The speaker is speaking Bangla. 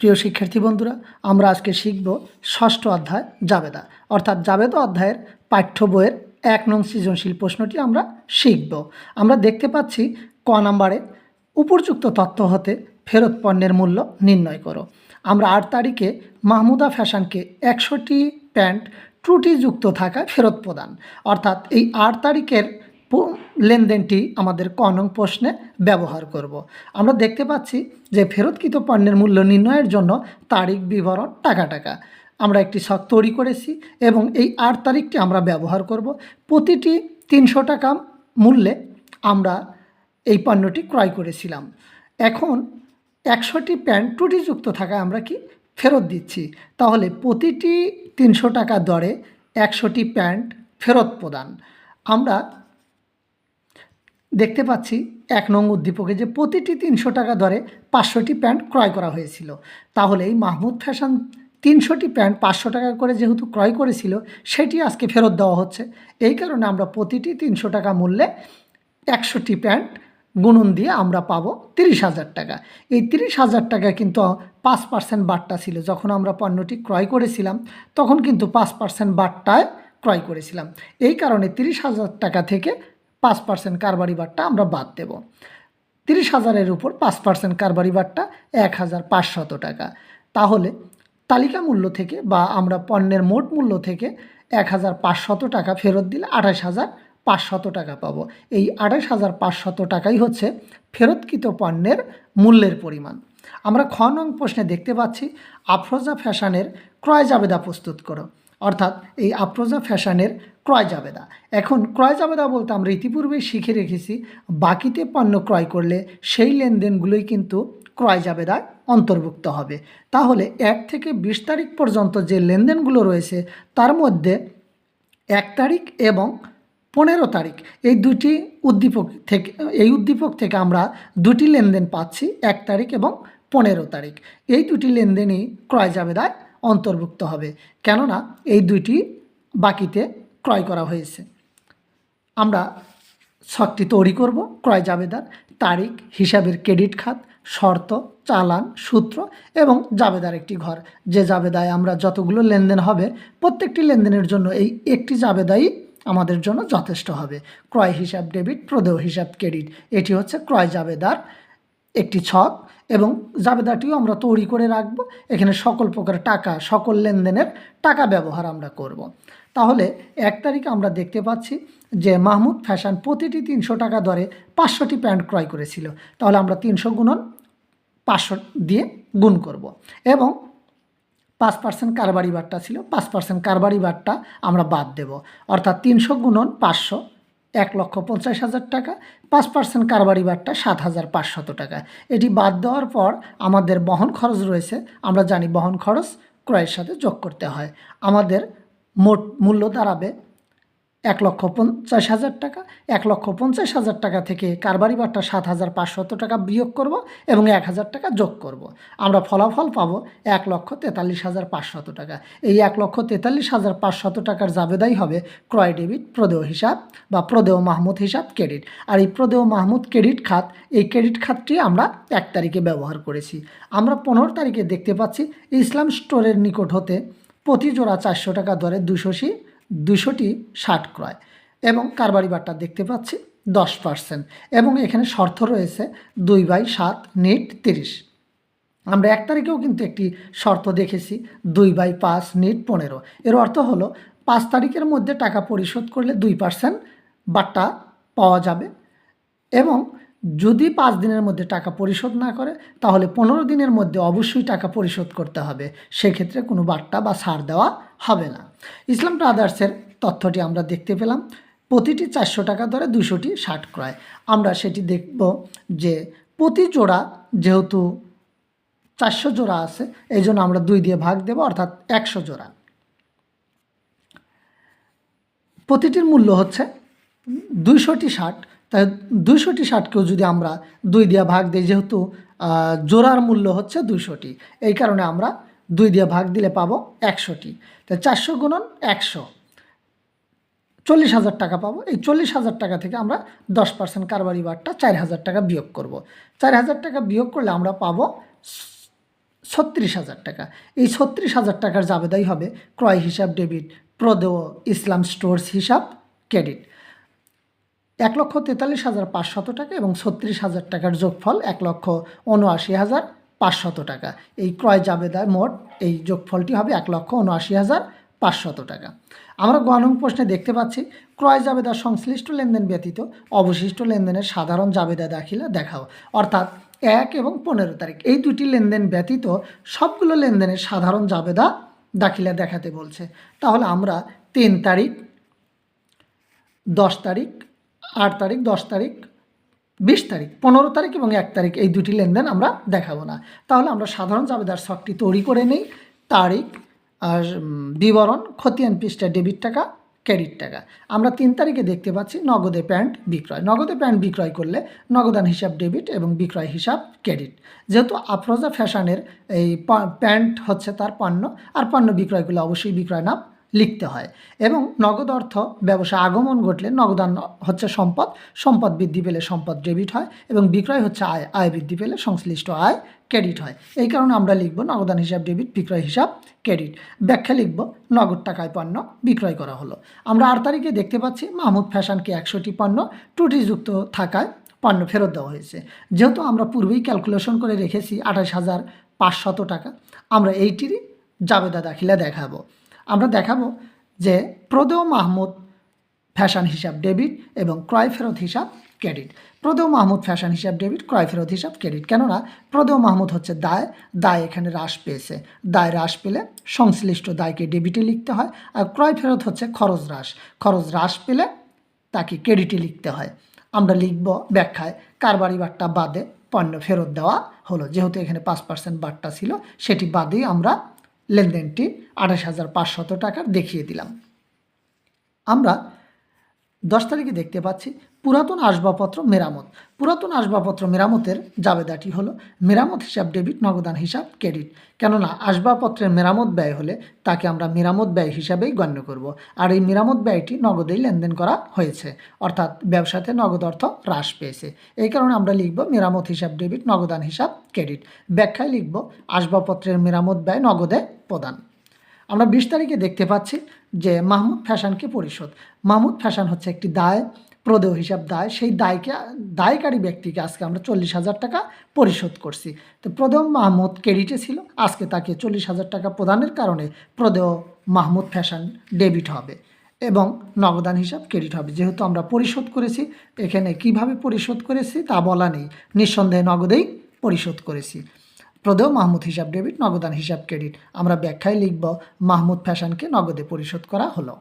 প্রিয় শিক্ষার্থী বন্ধুরা, আমরা আজকে শিখব ষষ্ঠ অধ্যায় জাবেদা। অর্থাৎ জাবেদা অধ্যায়ের পাঠ্য বইয়ের এক নং সৃজনশীল প্রশ্নটি আমরা শিখব। আমরা দেখতে পাচ্ছি ক নাম্বারে উপরযুক্ত তথ্য হতে ফেরত পণ্যের মূল্য নির্ণয় করো। আমরা আট তারিখে মাহমুদা ফ্যাশনকে একশোটি প্যান্ট ত্রুটিযুক্ত থাকায় ফেরত প্রদান। অর্থাৎ এই আট তারিখের লেনদেনটি আমাদের ক নং প্রশ্নে ব্যবহার করব। আমরা দেখতে পাচ্ছি যে ফেরতকৃত পণ্যের মূল্য নির্ণয়ের জন্য তারিখ, বিবরণ, টাকা টাকা। আমরা একটি ছক তৈরি করেছি এবং এই আট তারিখটি আমরা ব্যবহার করব। প্রতিটি তিনশো টাকা মূল্যে আমরা এই পণ্যটি ক্রয় করেছিলাম। এখন একশোটি প্যান্ট ত্রুটিযুক্ত থাকায় আমরা কি ফেরত দিচ্ছি? তাহলে প্রতিটি তিনশো টাকা দরে একশোটি প্যান্ট ফেরত প্রদান। আমরা দেখতে পাচ্ছি এক নং উদ্দীপকে যে প্রতিটি তিনশো টাকা দরে পাঁচশোটি প্যান্ট ক্রয় করা হয়েছিল। তাহলে এই মাহমুদ ফ্যাশন তিনশোটি প্যান্ট পাঁচশো টাকা করে যেহেতু ক্রয় করেছিল, সেটি আজকে ফেরত দেওয়া হচ্ছে। এই কারণে আমরা প্রতিটি তিনশো টাকা মূল্যে একশোটি প্যান্ট গুণন দিয়ে আমরা পাবো তিরিশ হাজার টাকা। এই তিরিশ হাজার টাকা কিন্তু পাঁচ পার্সেন্ট বাট্টা ছিল। যখন আমরা পণ্যটি ক্রয় করেছিলাম, তখন কিন্তু পাঁচ পার্সেন্ট বাট্টায় ক্রয় করেছিলাম। এই কারণে তিরিশ হাজার টাকা থেকে পাঁচ পার্সেন্ট কারবারি বাট্টা আমরা বাদ দেব। তিরিশ হাজারের উপর পাঁচ পার্সেন্ট কারবারি বাট্টা এক হাজার পাঁচশত টাকা। তাহলে তালিকা মূল্য থেকে বা আমরা পণ্যের মোট মূল্য থেকে এক হাজার পাঁচশত টাকা ফেরত দিলে আঠাশ হাজার পাঁচশত টাকা পাবো। এই আঠাশ হাজার পাঁচশত টাকাই হচ্ছে ফেরতকৃত পণ্যের মূল্যের পরিমাণ। আমরা খ নং প্রশ্নে দেখতে পাচ্ছি, আফরোজা ফ্যাশনের ক্রয় জাবেদা প্রস্তুত করো। অর্থাৎ এই আফরোজা ফ্যাশনের ক্রয় জাবেদা এখন ক্রয় জাবেদা বলতে আমরা ইতিপূর্বেই শিখে রেখেছি, বাকিতে পণ্য ক্রয় করলে সেই লেনদেনগুলোই কিন্তু ক্রয় জাবেদায় অন্তর্ভুক্ত হবে। তাহলে এক থেকে বিশ তারিখ পর্যন্ত যে লেনদেনগুলো রয়েছে, তার মধ্যে এক তারিখ এবং পনেরো তারিখ, এই দুটি উদ্দীপক থেকে, এই উদ্দীপক থেকে আমরা দুটি লেনদেন পাচ্ছি, এক তারিখ এবং পনেরো তারিখ। এই দুটি লেনদেনই ক্রয় জাবেদায় অন্তর্ভুক্ত হবে। কেননা এই দুইটি বাকিতে ক্রয় করা হয়েছে। আমরা ছকটি তৈরি করব, ক্রয় জাবেদার, তারিখ, হিসাবের ক্রেডিট খাত, শর্ত, চালান, সূত্র এবং জাবেদার একটি ঘর। যে জাবেদায় আমরা যতগুলো লেনদেন হবে, প্রত্যেকটি লেনদেনের জন্য এই একটি জাবেদাই আমাদের জন্য যথেষ্ট হবে। ক্রয় হিসাব ডেবিট, প্রদেয় হিসাব ক্রেডিট। এটি হচ্ছে ক্রয় জাবেদার একটি ছক এবং জাবেদাটিও আমরা তৈরি করে রাখব। এখানে সকল প্রকার টাকা, সকল লেনদেনের টাকা ব্যবহার আমরা করব। তাহলে এক তারিখে আমরা দেখতে পাচ্ছি যে মাহমুদ ফ্যাশন প্রতিটি তিনশো টাকা দরে পাঁচশোটি প্যান্ট ক্রয় করেছিল। তাহলে আমরা তিনশো গুণন পাঁচশো দিয়ে গুণ করব এবং পাঁচ পার্সেন্ট কারবারি বারটা ছিল, পাঁচ পার্সেন্ট কারবারি বারটা আমরা বাদ দেব। অর্থাৎ তিনশো গুণন পাঁচশো এক লক্ষ পঞ্চাশ হাজার টাকা, পাঁচ পার্সেন্ট কারবারি বারটা সাত হাজার পাঁচশত টাকা। এটি বাদ দেওয়ার পর আমাদের বহন খরচ রয়েছে, আমরা জানি বহন খরচ ক্রয়ের সাথে যোগ করতে হয়। আমাদের মোট মূল্য দাঁড়াবে এক লক্ষ পঞ্চাশ হাজার টাকা, এক লক্ষ পঞ্চাশ হাজার টাকা থেকে কারবারি বারটা সাত হাজার পাঁচশত টাকা বিয়োগ করব এবং এক হাজার টাকা যোগ করব। আমরা ফলাফল পাবো এক লক্ষ তেতাল্লিশ হাজার পাঁচশত টাকা। এই এক লক্ষ তেতাল্লিশ হাজার পাঁচশত টাকার জাবেদাই হবে ক্রয় ডেবিট, প্রদেয় হিসাব বা প্রদেয় মাহমুদ হিসাব ক্রেডিট। আর এই প্রদেয় মাহমুদ ক্রেডিট খাত, এই ক্রেডিট খাতটি আমরা এক তারিখে ব্যবহার করেছি। আমরা পনেরো তারিখে দেখতে পাচ্ছি ইসলাম স্টোরের নিকট হতে প্রতি জোড়া চারশো টাকা দরে দুশোশি দুশোটি ষাট ক্রয় এবং কারবারি বারটা দেখতে পাচ্ছি দশ পার্সেন্ট এবং এখানে শর্ত রয়েছে দুই বাই সাত নেট তিরিশ। আমরা এক তারিখেও কিন্তু একটি শর্ত দেখেছি দুই বাই পাঁচ নেট পনেরো। এর অর্থ হলো পাঁচ তারিখের মধ্যে টাকা পরিশোধ করলে দুই পার্সেন্ট বাট্টা পাওয়া যাবে এবং যদি পাঁচ দিনের মধ্যে টাকা পরিশোধ না করে তাহলে পনেরো দিনের মধ্যে অবশ্যই টাকা পরিশোধ করতে হবে। সেক্ষেত্রে কোনো বার্তা বা ছাড় দেওয়া হবে না। ইসলাম ব্রাদার্সের তথ্যটি আমরা দেখতে পেলাম। প্রতিটি চারশো টাকা ধরে দুশোটি ষাট ক্রয়। আমরা সেটি দেখব যে প্রতি জোড়া যেহেতু চারশো জোড়া আছে, এই জন্য আমরা দুই দিয়ে ভাগ দেব, অর্থাৎ একশো জোড়া। প্রতিটির মূল্য হচ্ছে দুইশোটি ষাট। তাই দুইশোটি ষাটকেও যদি আমরা দুই দিয়ে ভাগ দিই, যেহেতু জোড়ার মূল্য হচ্ছে দুইশোটি। এই কারণে আমরা দুই দিয়ে ভাগ দিলে পাবো একশোটি। তাই চারশো গুণন একশো। চল্লিশ হাজার টাকা পাবো। এই চল্লিশ হাজার টাকা থেকে আমরা দশ পার্সেন্ট কারবারি বারটা চার হাজার টাকা বিয়োগ করব। চার হাজার টাকা বিয়োগ করলে আমরা পাবো ছত্রিশ হাজার টাকা। এই ছত্রিশ হাজার টাকার জাবেদাই হবে ক্রয় হিসাব, ডেবিট, প্রদেয়, ইসলাম স্টোর্স হিসাব, ক্রেডিট। এক লক্ষ তেতাল্লিশ হাজার পাঁচশত টাকা এবং ছত্রিশ হাজার টাকার যোগফল এক লক্ষ উনআশি হাজার। পাঁচশত টাকা। এই ক্রয় জাবেদায় মোট এই যোগফলটি হবে এক লক্ষ উনআশি হাজার পাঁচশত টাকা। আমরা গণন প্রশ্নে দেখতে পাচ্ছি, ক্রয় জাবেদা সংশ্লিষ্ট লেনদেন ব্যতীত অবশিষ্ট লেনদেনের সাধারণ জাবেদা দাখিলা দেখাও। অর্থাৎ এক এবং পনেরো তারিখ, এই দুটি লেনদেন ব্যতীত সবগুলো লেনদেনের সাধারণ জাবেদা দাখিলা দেখাতে বলছে। তাহলে আমরা তিন তারিখ, দশ তারিখ, আট তারিখ, দশ তারিখ বিশ তারিখ, পনেরো তারিখ এবং এক তারিখ এই দুটি লেনদেন আমরা দেখাবো না। তাহলে আমরা সাধারণ জাবেদার শখটি তৈরি করে নিই। তারিখ আর বিবরণ খতিয়ান পৃষ্ঠা, ডেবিট টাকা, ক্রেডিট টাকা। আমরা তিন তারিখে দেখতে পাচ্ছি নগদে প্যান্ট বিক্রয়। নগদে প্যান্ট বিক্রয় করলে নগদান হিসাব ডেবিট এবং বিক্রয় হিসাব ক্রেডিট। যেহেতু আফরোজা ফ্যাশনের এই প্যান্ট হচ্ছে তার পণ্য, আর পণ্য বিক্রয়গুলো অবশ্যই বিক্রয় নাম লিখতে হয়। এবং নগদ অর্থ ব্যবসা আগমন ঘটলে নগদান হচ্ছে সম্পদ সম্পদ বৃদ্ধি পেলে সম্পদ ডেবিট হয় এবং বিক্রয় হচ্ছে আয় আয় বৃদ্ধি পেলে সংশ্লিষ্ট আয় ক্রেডিট হয়। এই কারণে আমরা লিখব নগদান হিসাব ডেবিট, বিক্রয় হিসাব ক্রেডিট। ব্যাখ্যা লিখব নগদ টাকায় পণ্য বিক্রয় করা হলো। আমরা আট তারিখে দেখতে পাচ্ছি মাহমুদ ফ্যাশনকে একশোটি পণ্য ত্রুটিযুক্ত থাকায় পণ্য ফেরত দেওয়া হয়েছে। যেহেতু আমরা পূর্বেই ক্যালকুলেশন করে রেখেছি আঠাশ হাজার পাঁচশত টাকা, আমরা এইটিরই জাবেদা দাখিলা দেখাবো। আমরা দেখাবো যে প্রদেয় মাহমুদ ফ্যাশন হিসাব ডেবিট এবং ক্রয় ফেরত হিসাব ক্রেডিট। প্রদেয় মাহমুদ ফ্যাশন হিসাব ডেবিট, ক্রয় ফেরত হিসাব ক্রেডিট। কেননা প্রদেয় মাহমুদ হচ্ছে দায় দায় এখানে হ্রাস পেয়েছে। দায় হ্রাস পেলে সংশ্লিষ্ট দায়কে ডেবিটে লিখতে হয় আর ক্রয় ফেরত হচ্ছে খরচ হ্রাস। খরচ হ্রাস পেলে তাকে ক্রেডিটে লিখতে হয়। আমরা লিখব ব্যাখ্যায় কারবারি বাট্টা বাদে পণ্য ফেরত দেওয়া হলো। যেহেতু এখানে পাঁচ পার্সেন্ট বাট্টা ছিল, সেটি বাদেই আমরা লেনদেনটি আঠাশ হাজার পাঁচশত টাকার দেখিয়ে দিলাম। আমরা দশ তারিখে দেখতে পাচ্ছি পুরাতন আসবাবপত্র মেরামত। পুরাতন আসবাবপত্র মেরামতের জাবেদাটি হলো মেরামত হিসাব ডেবিট, নগদান হিসাব, ক্রেডিট। কেননা আসবাবপত্রের মেরামত ব্যয় হলে তাকে আমরা মেরামত ব্যয় হিসাবেই গণ্য করব। আর এই মেরামত ব্যয়টি নগদেই লেনদেন করা হয়েছে। অর্থাৎ ব্যবসাতে নগদ অর্থ হ্রাস পেয়েছে। এই কারণে আমরা লিখব মেরামত হিসাব ডেবিট, নগদান হিসাব, ক্রেডিট। ব্যাখ্যায় লিখব আসবাবপত্রের মেরামত ব্যয় নগদে প্রদান। আমরা বিশ তারিখে দেখতে পাচ্ছি যে মাহমুদ ফ্যাশনকে পরিশোধ মাহমুদ ফ্যাশন হচ্ছে একটি দায়, প্রদেয় হিসাব দায়। সেই দায়কে, দায়কারী ব্যক্তিকে আজকে আমরা চল্লিশ হাজার টাকা পরিশোধ করছি। তো প্রদেয় মাহমুদ ক্রেডিটে ছিল, আজকে তাকে চল্লিশ হাজার টাকা প্রদানের কারণে প্রদেয় মাহমুদ ফ্যাশন ডেবিট হবে এবং নগদান হিসাব ক্রেডিট হবে। যেহেতু আমরা পরিশোধ করেছি, এখানে কীভাবে পরিশোধ করেছি তা বলা নেই। নিঃসন্দেহে নগদেই পরিশোধ করেছি। প্রদেয় মাহমুদ হিসাব ডেবিট, নগদান হিসাব ক্রেডিট। আমরা ব্যাখ্যায় লিখব, মাহমুদ ফ্যাশনকে নগদে পরিশোধ করা হলো।